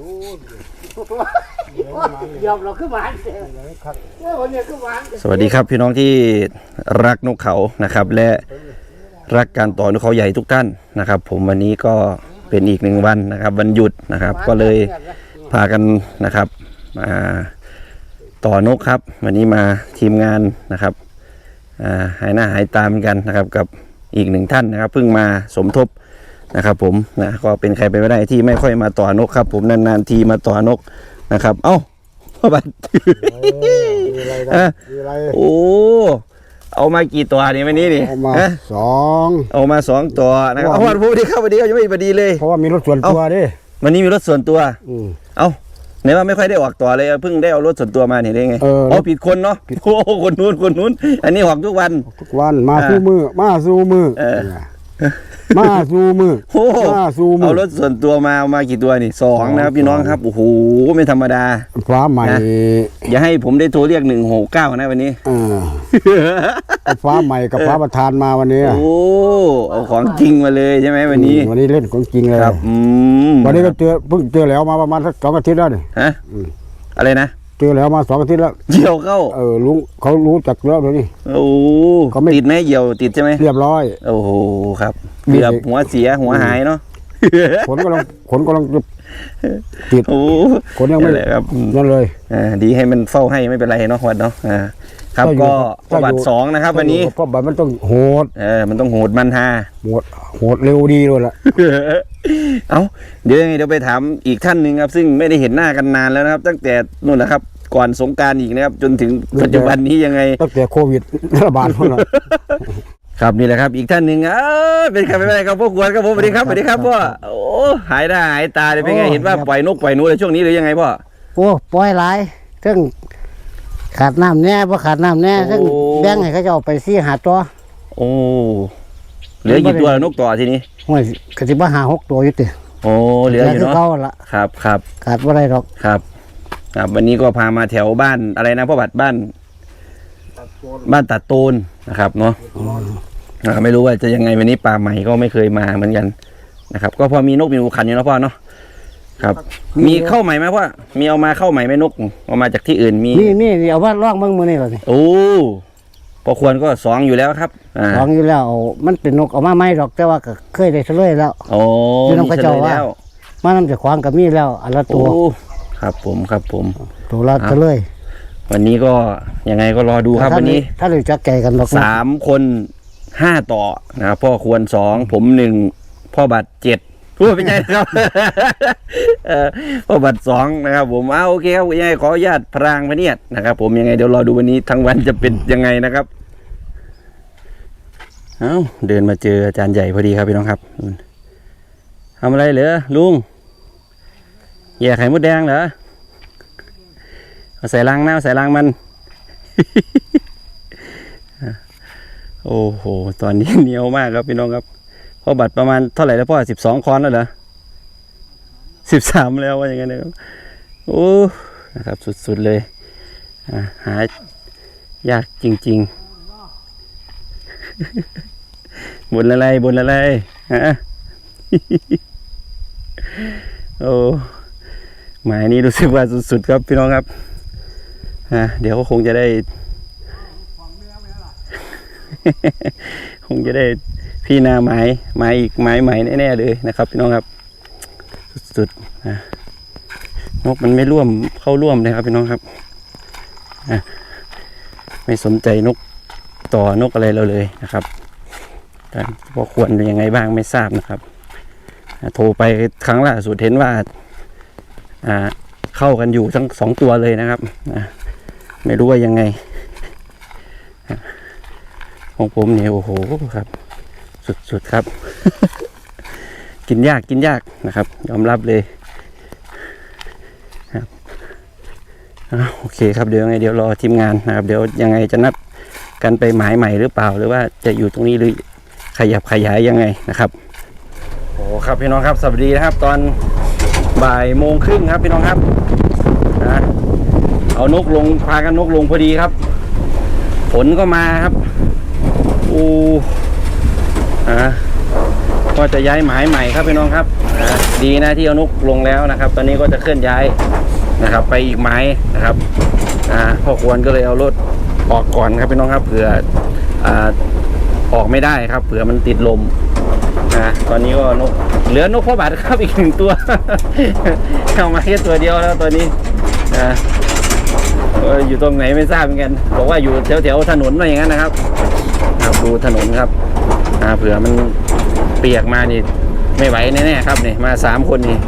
ดูยอมเราขึ้นมาเสียครับเมื่อวันนี้ขึ้นมาสวัสดีครับพี่น้องที่รักนกเขานะครับ และรักการต่อนกเขาใหญ่ทุกท่านนะครับ ผมวันนี้ก็เป็นอีกหนึ่งวันนะครับ วันหยุดนะครับ ก็เลยพากันนะครับมาต่อนกครับ วันนี้มาทีมงานนะครับอ่าหายหน้าหายตาเหมือนกันนะครับ กับอีกหนึ่งท่านนะครับเพิ่งมาสมทบ นะครับผมนะก็เป็นใครไปไม่ได้ที่ไม่ค่อยมาต่อนกครับ ผมนานๆทีมาต่อนกนะครับ เอ้าพ่อบัตรมีอะไรเอนะอมีอะไรโอ้เอามากี่ตัวนี่วันนี้นี่เอามาฮะสองเอามาสองตัวนะครับว่าเอาวันพูดดีครับวันนี้ก็ยังไม่พอดีเลย เพราะว่ามีรถส่วนตัวดิวันนี้มีรถส่วนตัวอืมเอาไหนว่าไม่ค่อยได้ออกต่อเลยเพิ่งได้เอารถส่วนตัวมานี่ได้ไงเอออผิดคนเนาะโอ้โหคนนู้นคนนู้น อันนี้ออกทุกวันทุกวันมาอ่าสู้มือมาสู้มือเออ มาสู้มือโอ้โหมาสู้มืเอาอรถส่วนตัวมาเอามากี่ตัวนี่สองนะครับพี่น้องครับโอ้โหไม่ธรรมดาฟ้าใหม่นะอย่าให้ผมได้โทรเรียกหนึ่งหกเก้านะวันนี้เออเอาฟ้าใหม่กับฟ้าประธานมาวันนี้ โอ้เอาของจริงมาเลยใช่ไหมวันนี้ วันนี้เล่นของจริงเลยครับอืมวันนี้ก็เจอเพิ่งเจอแล้วมาประมาณสักสองอาทิตย์แล้วนี่ฮะอืมอะไรนะ เจอแล้วมาสองอาทิตย์แล้ว เหยี่ยวเข้า เออลุงเขารู้จักแล้วเดี๋ยวนี้ โอ้โหเขาไม่ ติดไหมเหยี่ยวติดใช่ไหมเรียบร้อย โอ้โหครับมีเกือบเด็กหัวเสียหัวหายเนาะ ขนกำลังขนกำลังจะ ติดโอ้โหขนยังไม่นั่นแหละครับอืมนั่นเลยอ่าดีให้มันเฝ้าให้ไม่เป็นไรเนาะวัดเนาะอ่าครับถ้าอยู่ก็ปถ้าอยู่ระวัติสองนะครับวันนี้เพราะบัตรมันต้องโหดเออมันต้องโหดมันฮาโหดโหดเร็วดีเลยล่ะเอาเดี๋ยวยังไงเดี๋ยวไปถามอีกท่านหนึ่งครับ ซึ่งไม่ได้เห็นหน้ากันนานแล้วนะครับ ตั้งแต่นู่นนะครับก่อนสงกรารอีกนะครับ จนถึงปัจจุบันนี้ยังไงตั้งแต่โควิดระบาดเท่านั้น ครับนี่แหละครับ อีกท่านหนึ่งเอ้ยเป็นใครไม่เป็นไรครับพวกควรครับผมสวัสดีครับสวัสดีครับพ่อโอ้หายหน้าหายตาเลยเป็นไงโอ้เห็นว่าครับปล่อยนกปล่อยหนูในช่วงนี้หรือยังไงพ่อโอ้ปล่อยหลายซึ่งขาดน้ำแน่พอขาดน้ำแน่โอ้ซึ่งแบ่งให้เขาจะเอาไปซี่หาตัว โอ้เหลือกี่ตัวแล้วนกต่อทีนี้ห้วยกติบ้าหาหกตัวอยู่ติโอ้เหลืออยู่คือเนาะเก่าละครับครับขาดว่าไรหรอกครับ ครับ วันนี้ก็พามาแถวบ้านอะไรนะพ่อบัตรบ้าน บ้านตัดโตนนะครับเนาะอ่าไม่รู้ว่าจะยังไงวันนี้ป่าใหม่ก็ไม่เคยมาเหมือนกันนะครับ ก็พอมีนกมีหนูขันอยู่นะพ่อเนาะครับ มีเข้าใหม่ไหมพ่อมีเอามาเข้าใหม่ไหมนกเอามาจากที่อื่นมีนี่นี่นี่เอาว่าล่องเบิ่งมือนี่เหรอนี่โอ้พอควรก็สองอยู่แล้วครับอ่าสองอยู่แล้วเอามันเป็นนกเอามาไม่หรอกแต่ว่าก็เคยได้เฉลยแล้วโอ้อยู่นำมีกระเฉเจ้าลยว่าแล้วมานํจะขวางกับมีแล้วอันละโอ้ตัวครับผมครับผมตัวละครับเฉลย วันนี้ก็ยังไงก็รอดูครับถ้าวันนี้ ถ้ารู้จักแก่กันหรอกนะสามคนห้าต่อนะครับพ่อควรสองผมหนึ่งพ่อบัตรเจ็ดพูดไม่ใช่นะครับเอ่อพ่อบัตรสองนะครับ ผมเอาโอเคครับยังไงขออนุญาตพรางพระเนียดนะครับ ผมยังไงเดี๋ยวรอดูวันนี้ทั้งวันจะเป็นยังไงนะครับเอาเดินมาเจออาจารย์ใหญ่พอดีครับพี่น้องครับอืมทำอะไรเหรอลุงแย่ไข่มดแดงเหรอเอา ใส่ลังนะเอาใส่ลังมัน โอ้โห ตอนนี้เหนียวมากครับพี่น้องครับพอบัตรประมาณเท่าไหร่แล้วพ่อสิบสองคอนแล้วเหรอสิบสามแล้วว่าอย่างนั้นนะครับโอ้นะครับสุดๆเลยหายากจริง ๆ บนอะไรบนอะไรฮะโอ้หมายนี้รู้สึกว่าสุดๆครับพี่น้องครับ อ่าเดี๋ยวก็คงจะได้ คงจะได้พี่นาไม้ไม้อีกไม้ใหม่แน่ๆเลยนะครับพี่น้องครับ สุดๆนะนกมันไม่ร่วมเข้าร่วมเลยครับพี่น้องครับอะไม่สนใจนกต่อนกอะไรเราเลยนะครับแต่พอควรยังไงบ้างไม่ทราบนะครับ โทรไปครั้งล่าสุดเห็นว่าเข้ากันอยู่ทั้งสองตัวเลยนะครับอะ ไม่รู้ว่ายังไง ของผมเนี่ยโอ้โหครับ สุดๆครับ กินยากกินยากนะครับ ยอมรับเลยครับอโอเคครับเดี๋ยวยังไงเดี๋ยวรอทีมงานนะครับ เดี๋ยวยังไงจะนัดกันไปหมายใหม่หรือเปล่า หรือว่าจะอยู่ตรงนี้หรือขยับขยายยังไงนะครับโอ้ครับพี่น้องครับสวัสดีนะครับ ตอนบ่ายโมงครึ่งครับพี่น้องครับนะ เอานกลงพากันนกลงพอดีครับ ฝนก็มาครับอ้อะก็จะย้ายหมายใหม่ครับพี่น้องครับดีนะที่เอานกลงแล้วนะครับ ตอนนี้ก็จะเคลื่อนย้ายนะครับ ไปอีกหมายนะครับอ่าพ่อควรก็เลยเอารถออกก่อนครับพี่น้องครับเผื่ออ่าออกไม่ได้ครับเผื่อมันติดลมนะตอนนี้ก็นกเหลือนกพ่อบาทครับอีกหนึ่งตัวเอามาแค่ตัวเดียวแล้วตอนนี้อ่า อยู่ตรงไหนไม่ทราบเหมือนกัน บอกว่าอยู่แถวแถวๆถนนอะไรอย่างนั้นนะครับครับดูถนนครับอ่าเผื่อมันเปียกมานี่ไม่ไหวแน่ๆครับนี่มาสามคนนี่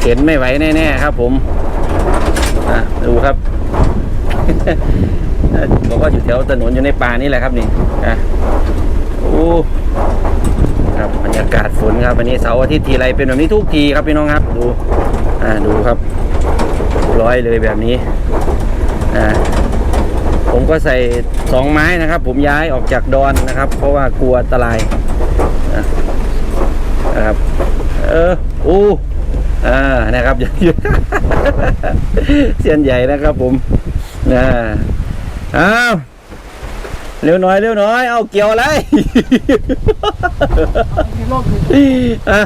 เข็นไม่ไหวแน่ๆครับ ผมอะดูครับบอกว่าอยู่แถวถนนอยู่ในป่านี่แหละครับนี่อะโอ้ครับบรรยากาศฝนครับวันนี้เสาร์อาทิตย์ทีไรเป็นแบบนี้ทุกทีครับพี่น้องครับ ดู อ่าดูครับร้อยเลยแบบนี้ อ่าผมก็ใส่สองไม้นะครับ ผมย้ายออกจากดอนนะครับ เพราะว่ากลัวอันตรายนะครับ เอออู้อ่านะครับเสียนใหญ่นะครับผมนะอ้าวเร็วหน่อยเร็วหน่อย เอาเกี่ยวอะไรอะ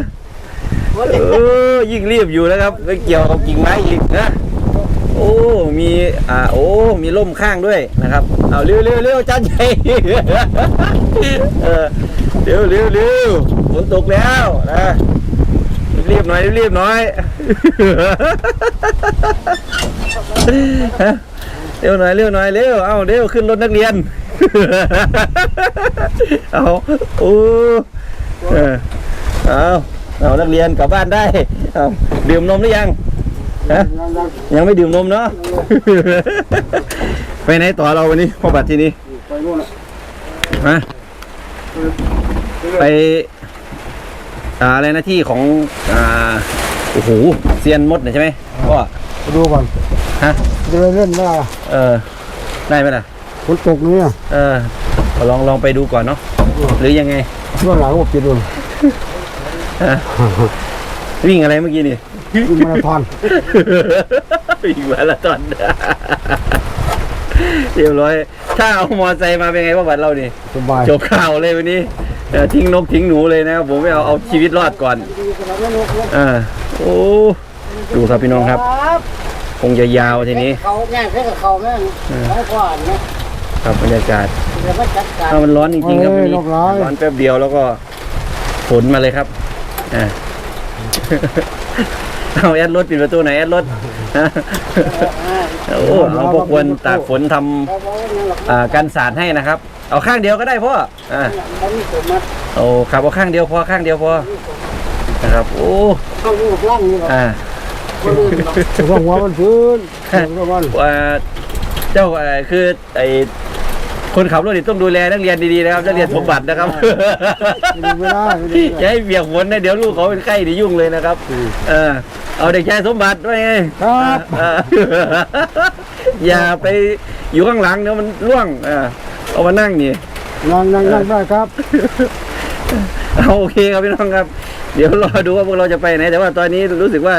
เออยิ่งรีบอยู่นะครับไปเกี่ยวกับกิ่งไม้อีกนะ มีอ่าโอ้มีร่มข้างด้วยนะครับเอาเร็วเร็วเร็วจานใหญ่เออเร็วเร็วเร็วฝนตกแล้วนะรีบหน่อยรีบหน่อยเร็วหน่อยเร็วหน่อยเร็วเอาเร็วขึ้นรถนักเรียนเอาโอ้เออเอาเอานักเรียนกลับบ้านได้เอาดื่มนมหรือยัง ฮะยังไม่ดื่มนมเนาะ ไปไหนต่อเราวันนี้พ่อบัตรที่นี้ไปนู่นน่ะฮะไป อ่าอะไรหน้าที่ของ อ่า โอ้โหเซียนมดเนี่ยใช่ไหมก็ไปดูก่อนฮะจะไปเล่นได้เออ ได้ไหมล่ะ ฝนตกเนี่ยเออลองลองไปดูก่อนเนาะหรือยังไงช่วงหลังก็ปิดดูฮะ วิ่งอะไรเมื่อกี้นี่ วิ่งมาราธอน วิ่งมาละตอนเรียบร้อย ถ้าเอามอไซค์มาเป็นไงพ่อบัตรเรานี่สบายจบข่าวเลยวันนี้เออทิ้งนกทิ้งหนูเลยนะครับผมไม่เอาเอาชีวิตรอดก่อนอ่าโอ้ดูครับพี่น้องครับ คงจะยาวทีนี้เขาแง่เพื่อเขาแม่งเขาก่อนนะครับบรรยากาศเดี๋ยวมาจัดการถ้ามันร้อนจริงๆครับวันนี้ร้อนแป๊บเดียวแล้วก็ฝนมาเลยครับอ่า เอาแอดรถปิดประตูไหนอยแอดรถฮะโอ้เอาพวกควรตากฝนทำเขาบอกว่าเนี่ยหรอกอ่ากันสาดให้นะครับ เอาข้างเดียวก็ได้พ่ออ่ามันมีสมมัติโอ้ขับเอาข้างเดียวพอข้างเดียวพอนะครับโอ้เขาลูกล่างนี่หรอกอ่าบ่ลืมหรอกช่วงหัวมันฟื้นช่วงวันอ่าเจ้าอ่าคือไอ คนขับรถนี่ต้องดูแลนักเรียนดีๆนะครับนักเรียนสมบัตินะครับไม่ได้ไม่ได้อย่าให้เบียกฝนนะเดี๋ยวลูกเขาเป็นไข้นี่ยุ่งเลยนะครับเออเอาเด็กชายสมบัติไว้ไงครับเอออย่าไปอยู่ข้างหลังเดี๋ยวมันร่วงเออเอามานั่งนี่ นั่งนั่งนั่งได้ครับเอาโอเคครับพี่น้องครับ เดี๋ยวรอดูว่าพวกเราจะไปไหน แต่ว่าตอนนี้รู้สึกว่า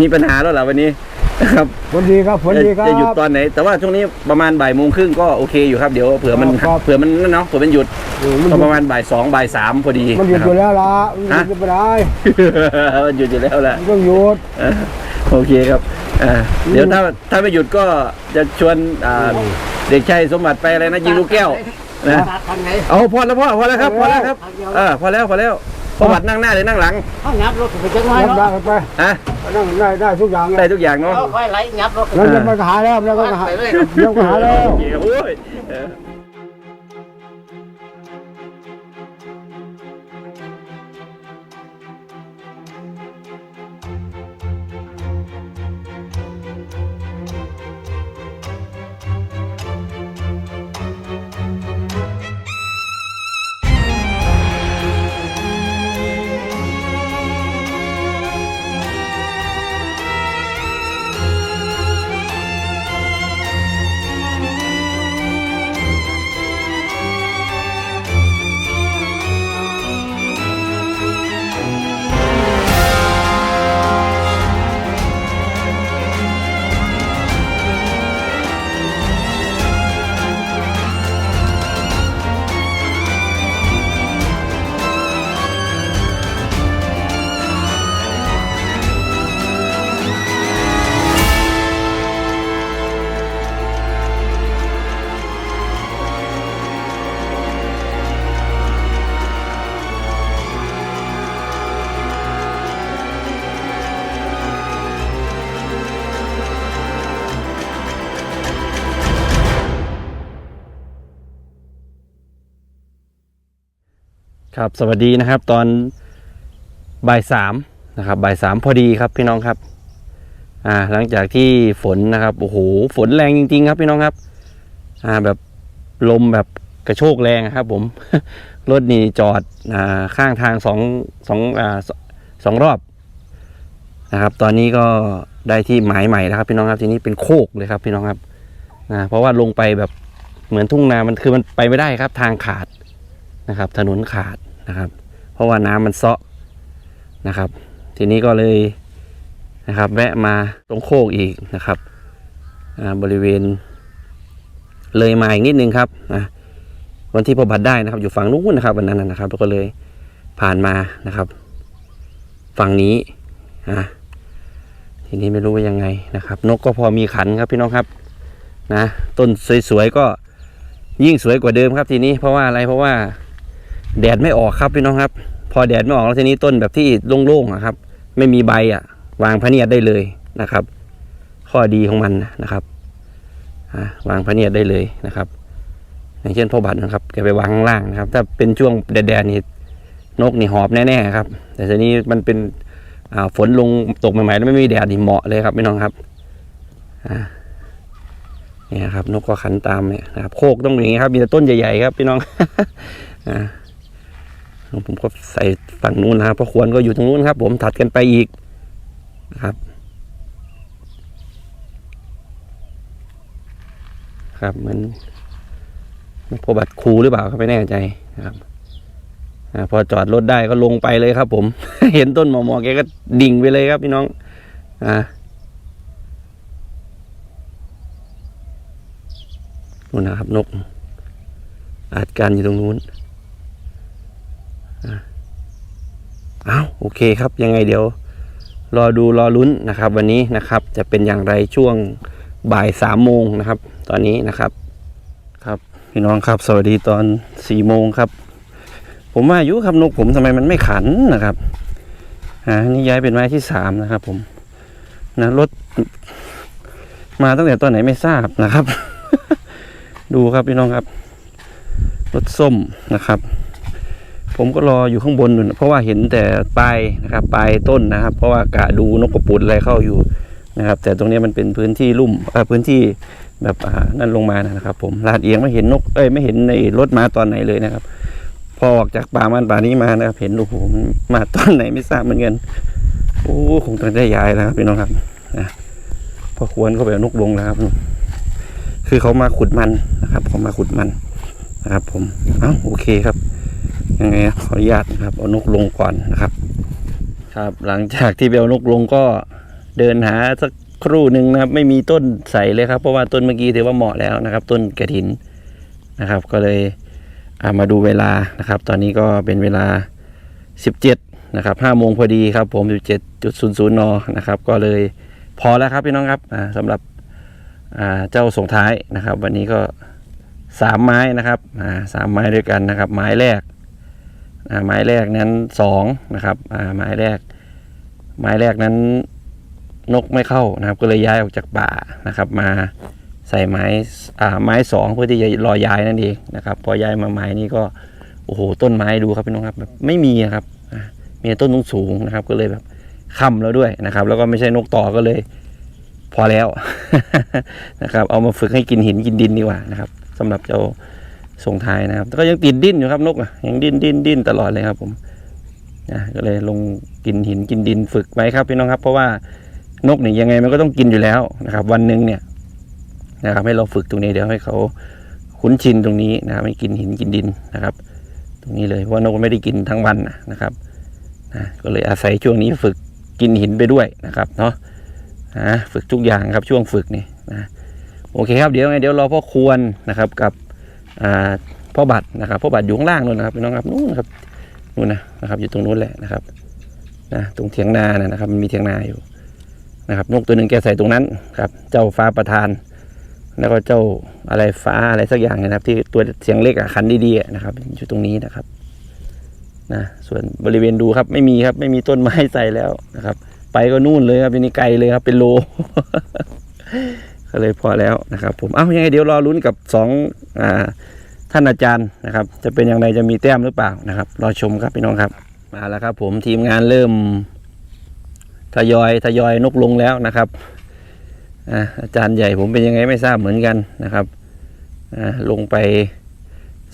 มีปัญหาแล้วล่ะวันนี้นะ ครับฝนดีครับฝนจะดีครับ จะหยุดตอนไหน แต่ว่าช่วงนี้ประมาณบ่ายโมงครึ่งก็โอเคอยู่ครับเดี๋ยวเผื่อมันครับ เผื่อมันนั่นเนาะเผื่อมันหยุดเออมันก็ประมาณบ่ายสองบ่ายสามพอดีมันหยุดอยู่นะแล้วล่ะมันหยุดไม่ได้ครับมันหยุดอยู่แล้วแหละ มันต้องหยุด เออโอเคครับอ่าเดี๋ยวถ้าถ้าไม่หยุดก็จะชวนอ่าเด็กชายสมบัติไปอะไรนะยิงลูกแก้วนะทางไหนเอาพอแล้วพ่อพอแล้วครับพอแล้วครับเออพอแล้วพอแล้ว สมบัตินั่งหน้าหรือนั่งหลังเขางับรถไปจังไงรับได้เนาะไปฮะนั่งได้ได้ทุกอย่างเลได้ยทุกอย่างเนาะเขาค่อยไหลงับรถแล้วจะไปหาแล้วแล้วก็หาไปเลยแล้วก็หาแล้ว โอเคโอ้ย ครับสวัสดีนะครับ ตอนบ่ายสามนะครับบ่ายสามพอดีครับพี่น้องครับ อ่า หลังจากที่ฝนนะครับโอ้โหฝนแรงจริง ๆ ครับพี่น้องครับ อ่าแบบลมแบบกระโชกแรงครับ ผมรถนี่จอดอ่าข้างทางสองสองอ่าสสองรอบนะครับ ตอนนี้ก็ได้ที่หมายใหม่แล้วครับพี่น้องครับทีนี้เป็นโคกเลยครับพี่น้องครับอ่าเพราะว่าลงไปแบบเหมือนทุ่งนามันคือมันไปไม่ได้ครับ ทางขาด นะครับ ถนนขาดนะครับ เพราะว่าน้ำมันเซาะนะครับ ทีนี้ก็เลยนะครับ แวะมาตรงโคกอีกนะครับอ่าบริเวณ เลยมาอีกนิดนึงครับนะวันที่พอบัตรได้นะครับ อยู่ฝั่งนู้นนะครับวันนั้นนะครับก็เลยผ่านมานะครับ ฝั่งนี้นะทีนี้ไม่รู้ว่ายังไงนะครับ นกก็พอมีขันครับพี่น้องครับนะต้นสวยๆก็ยิ่งสวยกว่าเดิมครับทีนี้เพราะว่าอะไรเพราะว่า แดดไม่ออกครับพี่น้องครับ พอแดดไม่ออกแล้วทีนี้ต้นแบบที่โล่งๆอะครับ ไม่มีใบอะ วางพะเนียดได้เลยนะครับ ข้อดีของมันนะครับวางพระเนียดได้เลยนะครับ อย่างเช่นพ่อบัตรนะครับแกไปวางข้างล่างนะครับ ถ้าเป็นช่วงแดดๆนี่นกนี่หอบแน่ๆครับ แต่ทีนี้มันเป็นฝนลงตกใหม่ๆแล้วไม่มีแดดนี่เหมาะเลยครับพี่น้องครับนี่ครับ นกก็ขันตามเนี่ยนะครับ โคกต้องอย่างนี้ครับ มีแต่ต้นใหญ่ๆครับพี่น้องอ่า ผมก็ใส่ฝั่งนู้นนะครับเพราะควรก็อยู่ตรงนู้นครับ ผมถัดกันไปอีกนะครับ ครับเหมือนพอบัตรครูหรือเปล่าครับไม่แน่ใจนะครับอพอจอดรถได้ก็ลงไปเลยครับ ผม เห็นต้นหมอหมอแกก็ดิ่งไปเลยครับพี่น้อง อ่านู่นนะครับนกอาจการอยู่ตรงนู้นอ่า อ้าวโอเคครับยังไงเดี๋ยว รอดูรอลุ้นนะครับ วันนี้นะครับจะเป็นอย่างไรช่วงบ่ายสามโมงนะครับ ตอนนี้นะครับ ครับพี่น้องครับสวัสดีตอนสี่โมงครับ ผมว่าอายุครับนกผมทำไมมันไม่ขันนะครับอ่านี่ย้ายเป็นไม้ที่สามนะครับ ผมนะรถมาตั้งแต่ตอนไหนไม่ทราบนะครับ ดูครับพี่น้องครับรถส้มนะครับ ผมก็รออยู่ข้างบนนู่นเพราะว่าเห็นแต่ปลายนะครับปลายต้นนะครับ เพราะว่ากะดูนกกระปุดอะไรเข้าอยู่นะครับ แต่ตรงนี้มันเป็นพื้นที่ลุ่มเอ่อพื้นที่แบบนั่นลงมานะครับ ผมลาดเอียงไม่เห็นนกเอ้ยไม่เห็นในรถมาตอนไหนเลยนะครับ พอออกจากป่ามันป่านี้มานะครับ เห็นโอ้โหมันมาตอนไหนไม่ทราบเหมือนกันโอ้คงต้องได้ย้ายแล้วครับพี่น้องครับนะพอควรก็ไปเอานกลงแล้วครับคือเขามาขุดมันนะครับเขามาขุดมันนะครับ ผมเอ้าโอเคครับ ยังไงขออนุญาตนะครับเอานกลงก่อนนะครับ ครับหลังจากที่เอานกลงก็เดินหาสักครู่หนึ่งนะครับ ไม่มีต้นใสเลยครับ เพราะว่าต้นเมื่อกี้ถือว่าเหมาะแล้วนะครับ ต้นกระถินนะครับ ก็เลยามาดูเวลานะครับ ตอนนี้ก็เป็นเวลา 17นะครับ5โมงพอดีครับผม 17.00นนะครับ ก็เลยพอแล้วครับพี่น้องครับสำหรับเจ้าส่งท้ายนะครับ วันนี้ก็สามไม้นะครับสามไม้ด้วยกันนะครับ ไม้แรก ไม้แรกนั้นสองนะครับไม้แรก ไม้แรกนั้นนกไม่เข้านะครับ ก็เลยย้ายออกจากป่านะครับ มาใส่ไม้ไม้สองเพื่อที่จะรอย้ายนั่นเองนะครับ พอย้ายมาไม้นี้ก็โอ้โหต้นไม้ดูครับพี่น้องครับแบบไม่มีนะครับมีแต่ต้นสูงนะครับ ก็เลยแบบค่ำแล้วด้วยนะครับ แล้วก็ไม่ใช่นกต่อก็เลย พอแล้วนะครับ เอามาฝึกให้กินหินกินดินดีกว่านะครับสำหรับเจ้า ส่งท้ายนะครับแต่ก็ยังติดดิ้นอยู่ครับนกอะยังดิ้นดิ้นดิ้นตลอดเลยครับผมนะก็เลยลงกินหินกินดินฝึกไว้ครับพี่น้องครับ เพราะว่านกเนี่ยยังไงมันก็ต้องกินอยู่แล้วนะครับ วันหนึ่งเนี่ยนะครับให้เราฝึกตรงนี้เดี๋ยวให้เขาคุ้นชินตรงนี้นะครับไม่กินหินกินดินนะครับ ตรงนี้เลยเพราะนกไม่ได้กินทั้งวันนะนะครับนะก็เลยอาศัยช่วงนี้ฝึกกินหินไปด้วยนะครับเนาะนะฝึกทุกอย่างครับช่วงฝึกนี่นะโอเคครับเดี๋ยวไงเดี๋ยวรอพ่อควรนะครับกับ อ่าพ่อบัตรนะครับพ่อบัตรอยู่ข้างล่างนู่นนะครับพี่น้องครับนู่นครับนู่นนะนะครับ อยู่ตรงนู้นแหละนะครับนะตรงเถียงนานะครับ มันมีเถียงนาอยู่นะครับนกตัวหนึ่งแกใส่ตรงนั้นครับ เจ้าฟ้าประธาน แล้วก็เจ้าอะไรฟ้าอะไรสักอย่างนะครับ ที่ตัวเสียงเล็กอะคันดีๆนะครับ อยู่ตรงนี้นะครับนะส่วนบริเวณดูครับไม่มีครับ ไม่มีต้นไม้ใส่แล้วนะครับ ไปก็นู่นเลยครับทีนี้ไกลเลยครับ เป็นโล ก็เลยพอแล้วนะครับ ผมเอ้ายังไงเดี๋ยวรอลุ้นกับสองอ่าท่านอาจารย์นะครับ จะเป็นอย่างไรจะมีแต้มหรือเปล่านะครับรอชมครับพี่น้องครับมาแล้วครับ ผมทีมงานเริ่มทยอยทยอยนกลงแล้วนะครับอาอาจารย์ใหญ่ผมเป็นยังไงไม่ทราบเหมือนกันนะครับลงไป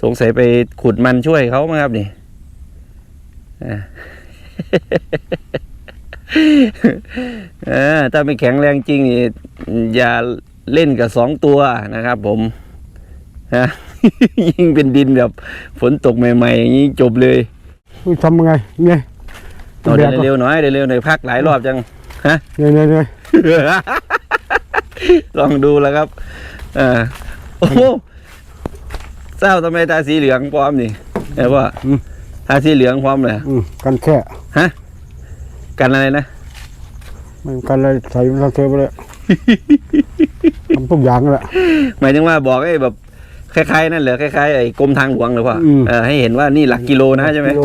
สงสัยไปขุดมันช่วยเขามั้งครับนี่ เออถ้าไม่แข็งแรงจริงนี่อย่าเล่นกับสองตัวนะครับ ผมฮะยิ่งเป็นดินแบบฝนตกใหม่ๆอย่างนี้จบเลยนี่ทำยังไงเนี่ยเอาเดินเร็วๆหน่อยเดินเร็วหน่อยพักหลายรอบจังเนี่ยเนี่ยเนี่ยลองดูแล้วครับเอ่าโอ้โหเศร้าทำไมตาสีเหลืองพร้อมนี่เห็นว่าตาสีเหลืองพร้อมเลยอืมกันแค่ กันอะไรนะไม่กันเลยใส่เราเทไปเลย ทำทุกอย่างแหละ หมายถึงว่าบอกไอ้แบบคล้ายๆนั่นเหรอคล้ายๆไอ้กรมทางหลวงหรือเปล่าอืม เออให้เห็นว่านี่หลักกิโลนะใช่ไหม กิโล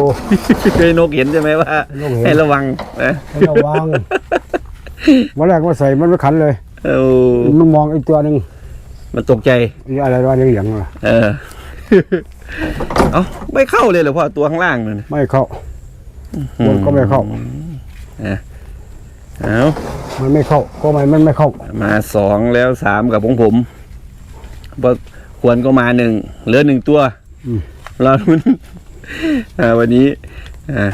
เคยนกเห็นใช่ไหมว่า นกเห็น ให้ระวังนะให้ระวังวันแรกว่าใส่มันไม่ขันเลย เออมันมองอีกตัวหนึ่งมันตกใจนี่อะไรวะเหลืองๆล่ะเออ เอาไม่เข้าเลยเหรอพ่อตัวข้างล่างนั่นน่ะไม่เข้าบนก็ไม่เข้า เอามันไม่เข้าก็ไม่มันไม่เข้า มาสองแล้วสามกับของผมพอควรก็มาหนึ่งเหลือหนึ่งตัวอืมเราลุ้นอ่าวันนี้อ่า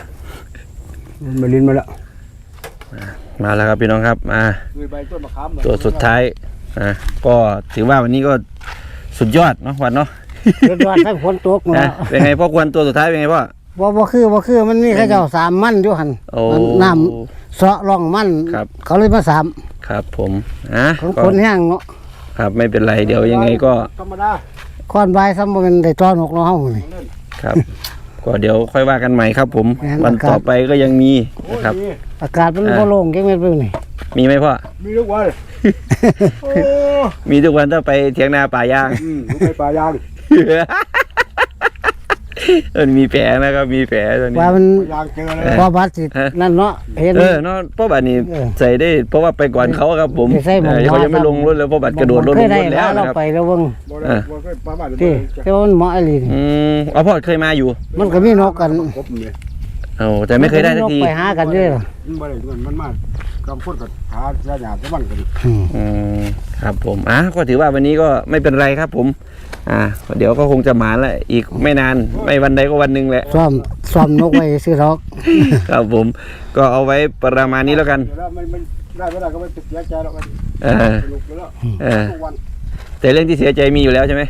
มันมาลินมาแล้วมาแล้วครับพี่น้องครับมาใบต้นมะขามตัวสุดท้ายอะก็ถือว่าวันนี้ก็สุดยอดเนาะวันเนาะเดือดร้อนทั้งฝนตกนะเนาะเป็นไงพ่อควรตัวสุดท้ายเป็นไงพ่อ บ่บ่คือบ่คือมันมีเขาเจ้าสามมันอยู่หั่นโอ้น้ำเสาะร่องมันครับ เขาเลยมาสามครับผมอะของก็ฝนแห้งเนาะครับไม่เป็นไรเดี๋ยวยังไงก็ธรรมดาค้อนใบายซ้ำบ่แม่นได้ตอนกเนาะเฮานี่ ครับ ก็เดี๋ยวค่อยว่ากันใหม่ครับ ผมแม่นวันอากาศต่อไปก็ยังมีนะครับ อากาศมันอ่า บ่โล่งจังแม่นเบิ่งนี่มีไหมพ่อ มีลูกวันโอ้มีทุกวันถ้าไปเถียงนาป่ายาง อืมลูกไปป่ายาง เออมีแผลนะครับ มีแผลตอนนี้ ว่ามันยางเจอเลยพอบัดสิฮะ นั่นเนาะเห็น เออเนาะพ่อบัตรนี่เออใส่ได้เพราะว่าไปก่อนเขาครับผมไปใส่หมวกเออเขายังไม่ลงรถเลยพ่อบัตรกระโดดรถเคลยงได้รถแล้วเรานะครับ ไปแล้วเบิ่งบ่ได้บ่เคยปลาบ้านเลยที่แต่ว่ามันเหมาะอีหลีอืมเอาพ่อเคยมาอยู่ มันก็มีนกกัน ครบเลย เอาแต่ไม่เคยได้สักทีนกไปหากันเด้อมันบ่ได้เงินมันมากกำพูดกับหาญาติญาติมันกันอืมครับผมอะก็ถือว่าวันนี้ก็ไม่เป็นไรครับ ผม อ่าเดี๋ยวก็คงจะหมานแหละอีกไม่นานไม่วันใดก็วันหนึ่งแหละซ่อมซ่อมนกไว้ซื้อดอกครับผม ก็เอาไว้ประมาณนี้แล้วกันเดี๋ยวมันมันได้ไม่ได้ก็ไม่ติดเสียใจหรอกมันเออสนุกไปแล้วเออทุกวันแต่เรื่องที่เสียใจมีอยู่แล้วใช่ไหม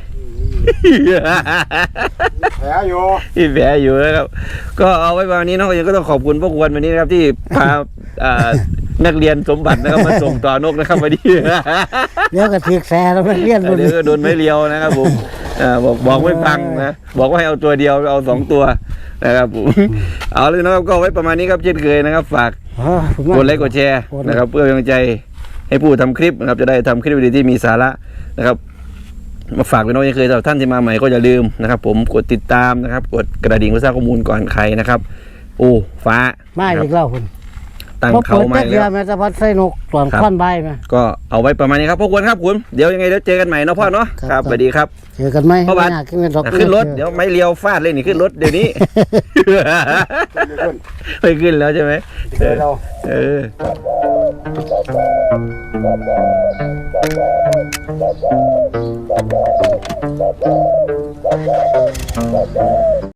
แผลอยู่ที่แผลอยู่นะครับ ก็เอาไว้ประมาณนี้เนาะยังก็ต้องขอบคุณพวกวนวันนี้นะครับ ที่พาอ่านักเรียนสมบัตินะครับมาส่งต่อนกนะครับวันนี้เดี๋ยวก็ถีกแซ่แล้วมันเรียนบ่เดี๋ดียวก็โดนไม่เลียวนะครับผมอ่าบอกบอกไม่ฟังนะบอกว่าให้เอาตัวเดียวเอาสองตัวนะครับผมเอาเลยนะครับก็ไว้ประมาณนี้ครับเช่นเคยนะครับ ฝากอ๋อผมว่ากดไลค์กดแชร์นะครับ เพื่อเป็นกำลังใจให้ผู้ทำคลิปนะครับจะได้ทำคลิปวิดีโอที่มีสาระนะครับ มาฝากพี่น้องยังเคยสำหรับท่านที่มาใหม่ก็อย่าลืมนะครับ ผมกดติดตามนะครับ กดกระดิ่งเพื่อทราบข้อมูลก่อนใครนะครับ โอ้ฟ้ามานะคอีกแล้วคุณ ตั้งพอเขาเปิดมาแป๊บอีกเดียแล้ววแม่จะพัดใส่นกตอนครับค้อนใบมาก็เอาไว้ประมาณนี้ครับพวกคุณครับคุณเดี๋ยวยังไงเดี๋ยวเจอกันใหม่เนาะพ่อเนาะครับครับสวัสดีครับเจอกันไหมพ่อบัตรไม่ยากขึ้นเป็นดอกอะขึ้นรถเดี๋ยวไม่เลี้ยวฟาดเลยนี่ขึ้นรถเดี๋ยวนี้ขึ้นไม่ขึ้นแล้วใช่ไหมเจอเราเออ